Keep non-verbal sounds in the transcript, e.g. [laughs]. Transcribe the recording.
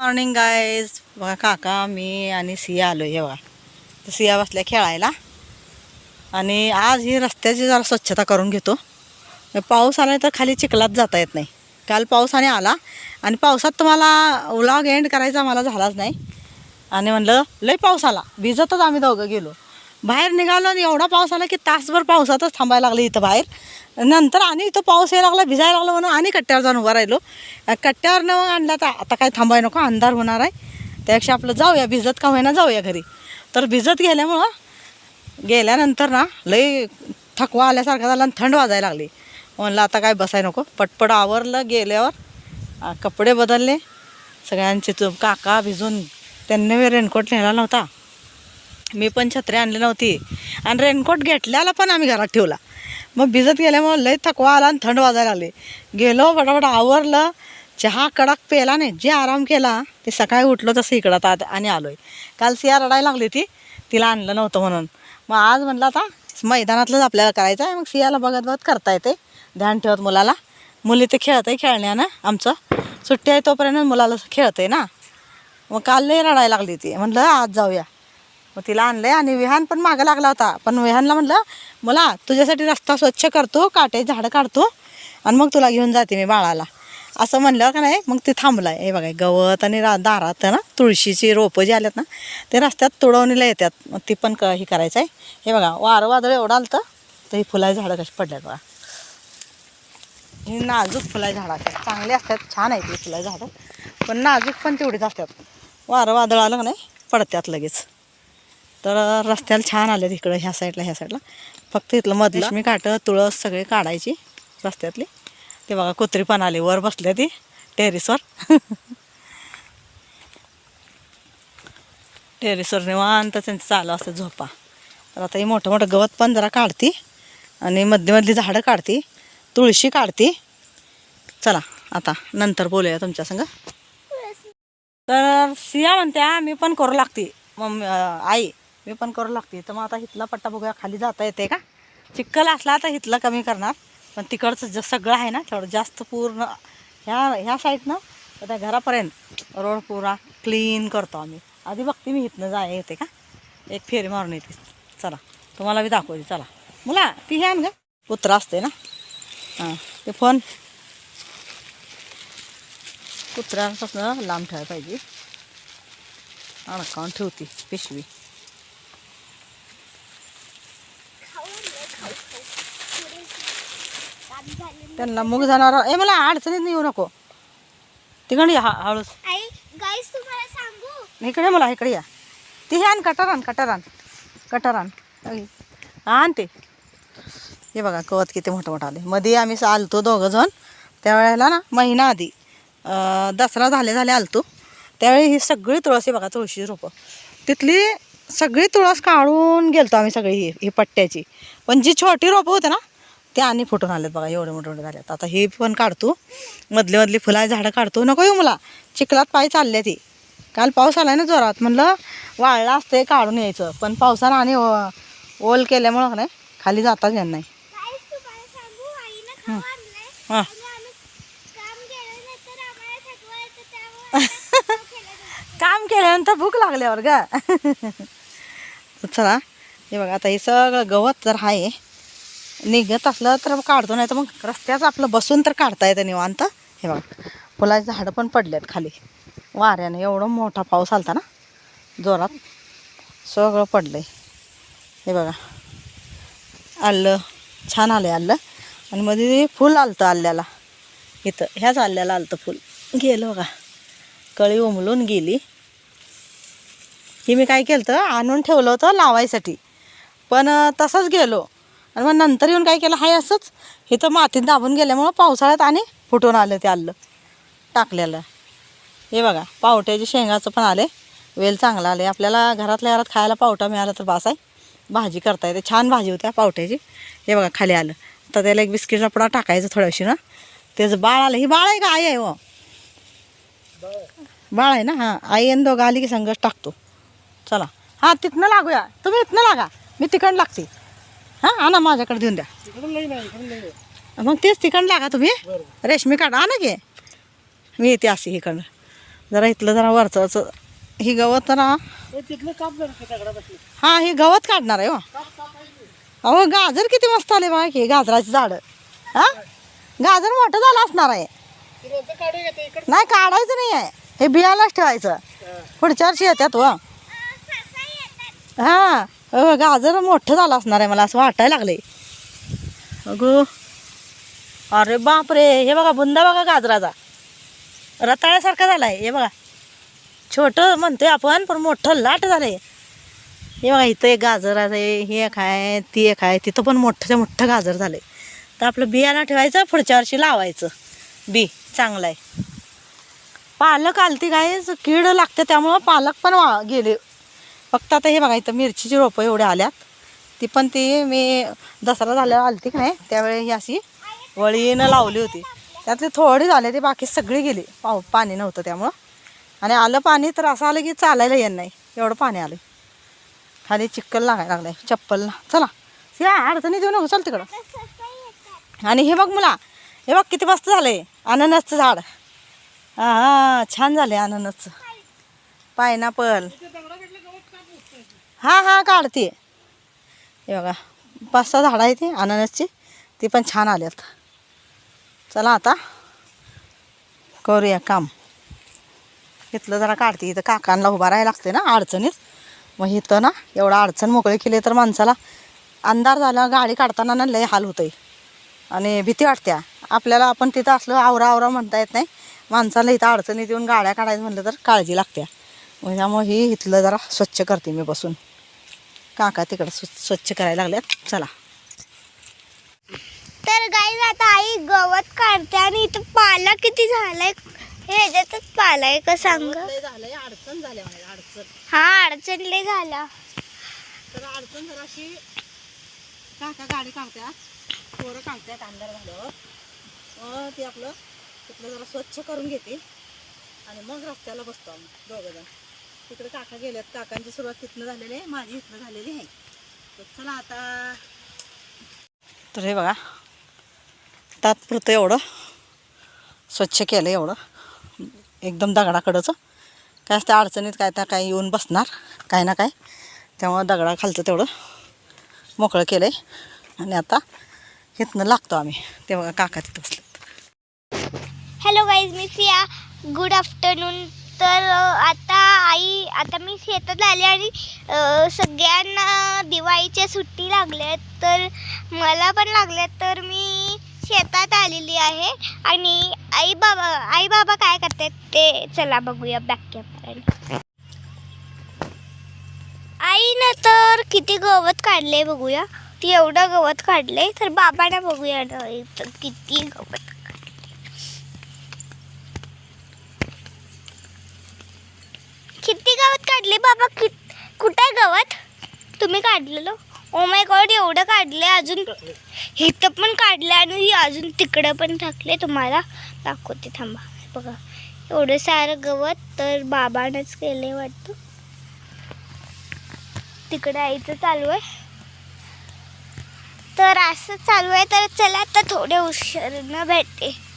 Morning guys बघा काका मी आणि सिया आलो आहे बघा. तर सिया बसल्या खेळायला. आणि आज ही रस्त्याची जरा स्वच्छता करून घेतो. पाऊस आला तर खाली चिखलात जाता येत नाही. काल पावसाने आला. आणि पावसात तुम्हाला व्लॉग एंड करायचा मला झालाच नाही. आणि म्हणलं लय पाऊस आला. भिजतच आम्ही दोघं गेलो. बाहेर निघालो आणि एवढा पाऊस आला की तासभर पावसातच थांबायला लागलं इथं बाहेर. नंतर आणि इथं पाऊस यायला लागला भिजायला लागला म्हणून आणि कट्ट्यावर जाऊन उभं राहिलो. कट्ट्यावर कट्ट्यावरनं मग आणला तर आता काय थांबाय नको अंधार होणार आहे. त्यापेक्षा आपलं जाऊया भिजत का होईना जाऊया घरी. तर भिजत गेल्यामुळं गेल्यानंतर ना लई थकवा आल्यासारखा झाला आणि थंड वाजायला लागली. म्हणलं आता काय बसाय नको पटपट आवरलं गेल्यावर कपडे बदलले. सगळ्यांचे तो काका भिजून त्यांनी मी रेनकोट नेला नव्हता. मी पण छत्री आणली नव्हती. आणि रेनकोट घेतल्याला पण आम्ही घरात ठेवला. मग भिजत गेल्यामुळे लय थकवा आला आणि थंड वाजायला लागले. गेलो फटाफट आवरलं चहा कडक प्यायला नाही जे आराम केला ते सकाळी उठलो तसं इकडं आता आणि आलोय. काल सिया रडायला लागली ती तिला आणलं नव्हतं म्हणून. मग आज म्हणलं आता मैदानातलंच आपल्याला करायचं आहे मग सियाला बघत बघत करता येते ध्यान ठेवत मुलाला. मुली ते खेळत आहे खेळण्यानं आमचं. सुट्टी आहे तोपर्यंत मुलाला खेळते ना. मग काल लय रडायला लागली ती म्हणलं आज जाऊया. मग तिला आणलंय आणि विहान पण मागं लागला होता. पण विहानला म्हणलं मला तुझ्यासाठी रस्ता स्वच्छ करतो काटे झाडं काढतो आणि मग तुला घेऊन जाते मी बाळाला. असं म्हणलं का नाही मग ते थांबलं आहे हे बघा गवत आणि रा दारात ना तुळशीची रोपं जी आल्यात ना ते रस्त्यात तुडवणीला येतात. मग ती पण क हे करायचं आहे हे बघा वारं वादळ एवढं आलं तर ही फुलाय झाडं कशी पडल्यात बघा. ही नाजूक फुलाय झाडं असतात. चांगली असतात छान आहेत ही फुलाय झाडं. पण नाजूक पण तेवढीच असतात. वारं वादळ आलं का नाही पडत्यात लगेच. तर रस्त्याला छान आले इकडं ह्या साईडला ह्या साईडला. फक्त इथलं मधलं मी काटं तुळस सगळे काढायची रस्त्यातली. ते बघा कुत्री पण आली. वर बसल्या ती टेरिसवर. [laughs] टेरिसवर निवांत त्यांचं चालू असतं झोपा. तर आता ही मोठं मोठं गवत पण जरा काढते आणि मधली झाडं काढते. तुळशी काढते. चला आता नंतर बोलूया तुमच्या संग. तर सिया म्हणत्या मी पण करू लागते. मम्मी आई मी पण करू लागते. तर मग आता इथला पट्टा बघूया खाली जाता येते का? चिखल असला तर इथलं कमी करणार. पण तिकडचं जसं सगळं आहे ना थोडं जास्त पूर्ण ह्या ह्या साईडनं तर त्या घरापर्यंत रोड पुरा क्लीन करतो आम्ही. आधी बघते मी इथनं जाय येते का? एक फेरी मारून येते. चला तुम्हाला मी दाखवते. चला. मुला ती हे आण ग. कुत्रा असते ना? हां ते फोन. कुत्र्यांपासून लांब ठेवायला पाहिजे. अडकावून ठेवते पिशवी. त्यांना मुग जाणार. ए मला अडचणीत येऊ नको. तिकडे या हा- हळूच. आई गाईस तुम्हाला सांगू? इकडे मला इकडे या. ती हे आण कटर आण कटर आण. ते. हे बघा कवत किती मोठं मोठं आले मध्ये आम्ही आलतो दोघं जण. त्यावेळेला ना महिना आधी. अं, दसरा झाले झाले आलतो. त्यावेळी ही सगळी तुळस ही बघा तुळशी रोपं. तिथली सगळी तुळस काढून गेलतो आम्ही सगळी ही ही पट्ट्याची. पण जी छोटी रोपं होते ना ते आणि फुटून आलेत बघा एवढे मोठे मोठे झालेत. आता हे पण काढतो. मधली मधली फुलाची झाडं काढतो. नको येऊ मला. चिखलात पाय चालले ती. काल पाऊस आलाय ना जोरात. म्हणलं वाळला असते काढून यायचं. पण पावसानं आणि ओल केल्यामुळं नाही खाली जाताच येत नाही. हां. [laughs] काम केल्यानंतर भूक लागल्यावर ग. [laughs] चला. हे बघा आता हे सगळं गवत जर आहे. निघत असलं तर काढतो नाही तर मग रस्त्याचं आपलं बसून तर काढता येतं निवांत. हे बघा फुलाची झाडं पण पडलेत खाली. वाऱ्याने एवढं मोठा पाऊस आलता ना जोरात सगळं पडलंय. हे बघा आलं छान आलं आलं. आणि मध्ये फुल आलतं आल्याला. इथं ह्याच आल्याला आलतं फुल. गेलं बघा कळी उमलून गेली. हे मी काय केलं होतं आणून ठेवलं होतं लावायसाठी. पण तसंच गेलो. आणि मग नंतर येऊन काय केलं? हाय असंच इथं मातीत दाबून गेल्यामुळं पावसाळ्यात आणि फुटून आलं ते आलं टाकलेलं. हे बघा पावट्याचे शेंगाचं पण आले वेल चांगला आले आपल्याला घरातल्या घरात खायला पावटा मिळाला तर बास आहे. भाजी करता येते छान भाजी होत्या पावट्याची. हे बघा खाली आलं. आता त्याला एक बिस्किट रपडा टाकायचं थोड्याशी ना. त्याचं बाळ आलं. ही बाळ आहे का? आई आहे हो. बाळ आहे ना? हां. आई आणि दोघं आली की संघर्ष टाकतो. चला. हां तिथनं लागूया. तुम्ही इथनं लागा. मी तिकडं लागते. हां आणा माझ्याकडे देऊन द्या. मग तेच तिकडं लागा तुम्ही. रेशमी काढा आणा की. मी येते असे इकडं. जरा इथलं जरा वरचं वरचं. ही गवत जरा. तिथलं काप जरा ते दगडापाशी हा ही गवत काढणार आहे हो. अहो गाजर किती मस्त आले बघा की गाजराची झाडं. हा? गाजर मोठं झालं असणार आहे. ती रोपं काढू घेते इकडे. नाही काढायचं नाही आहे. हे बियालाच ठेवायचं. पुढच्या वर्षी येतात. व हा. गाजर मोठं झालं असणार आहे मला असं वाटायला लागले अगो अरे बापरे हे बघा बुंदा बघा गाजराचा. रताळ्यासारखा झाला आहे हे बघा. छोटं म्हणतोय आपण पण मोठं लाट झालंय. हे बघा इथं एक गाजराचं आहे हे एक आहे ती एक आहे तिथं पण मोठं मोठं गाजर झालंय. तर आपलं बियाणं ठेवायचं पुढच्या वर्षी लावायचं. बी चांगलं आहे पालक आलती काय कीड लागते त्यामुळं पालक पण वा गेले. फक्त आता हे बघा इथं मिरचीची रोपं एवढे आल्यात. ती पण ती मी दसरा झाल्यावर आलती का नाही त्यावेळी ही अशी वळीनं लावली होती. त्यातली थोडी झाली ती बाकी सगळी गेली. पाव पाणी नव्हतं त्यामुळं. आणि आलं पाणी तर असं आलं की चालायला येणार नाही. एवढं पाणी आलं खाली चिक्कल लागायला लागलं आहे चप्पल. चला. या अडचणी देऊ नको चल तिकडं. आणि हे बघ मुला हे बघ किती मस्त झालंय. अननसचं झाड. हा छान छान आहे अननसचं. पायनापल. हां हां काढते. हे बघा पाच सहा झाडं आहे ती अननसची. ती पण छान आल्यात चला आता करूया काम. इथलं जरा काढते. इथं काकांना उभा राहायला लागते ना अडचणीत. मग इथं ना एवढं अडचण मोकळी केली तर माणसाला अंधार झाला गाडी काढताना ना लय हाल होतंय. आणि भीती वाटत्या आपल्याला आपण तिथं असलं आवरा आवरा म्हणता येत नाही. माणसाला इथं अडचणीत येऊन गाड्या काढायचं म्हणलं तर काळजी लागत्या मग त्यामुळे ही इथलं जरा स्वच्छ करते मी बसून. काका तिकडं स्व स्वच्छ करायला लागल्यात. चला. तर गाईज आता आई गवत काढते आणि इथं पाला किती झालाय? हे ह्याच्यातच पाला आहे का सांग? झालंय अडचण झाल्या अडचण. हा अडचण लय झाला. तर अडचण जरा अशी काका गाडी काढत्यात पोरं काढतात अंधार झाल्यावर. ते आपलं तिथलं जरा स्वच्छ करून घेते. आणि मग रस्त्याला बसतो आम्ही दोघं जण. तिकडे काका गेल्यात काकांची सुरुवात तिथनं झालेली आहे. माझी इथनं झालेली आहे. तर चला आता. तर हे बघा. तात्पुरतं एवढं. स्वच्छ केलं एवढं. एकदम दगडाकडंचं. काय असतं अडचणीत काय त्या काय येऊन बसणार. काय ना काय. त्यामुळं दगडाखालचं तेवढं मोकळं केलं आहे आणि आता इथनं लागतो आम्ही. ते बघा काका तिथं बसलेत. हॅलो गाईज मी सिया. गुड आफ्टरनून तर आता आई आता मी शेतात आले आणि सगळ्यांना दिवाळीच्या सुट्टी लागल्यात. तर मला पण लागल्या तर मी शेतात आलेली आहे. आणि आई बाबा आई बाबा काय करतात ते चला बघूया बॅक कॅमेरा आईनं तर किती गवत काढले बघूया. ती एवढं गवत काढले तर बाबांना बघूया ना इथं किती गवत किती गवत काढले बाबा कि कुठं आहे गवत? तुम्ही काढलेलं? ओ माय गॉड एवढं काढले अजून. इथं पण काढले आणि अजून तिकडं पण टाकले तुम्हाला दाखवते थांबा. बघा एवढं सारं गवत तर बाबानंच केले वाटतं. तिकडे आईचं चालू आहे. तर असं चालू आहे तर चला आता थोडे उशिरानं भेटते.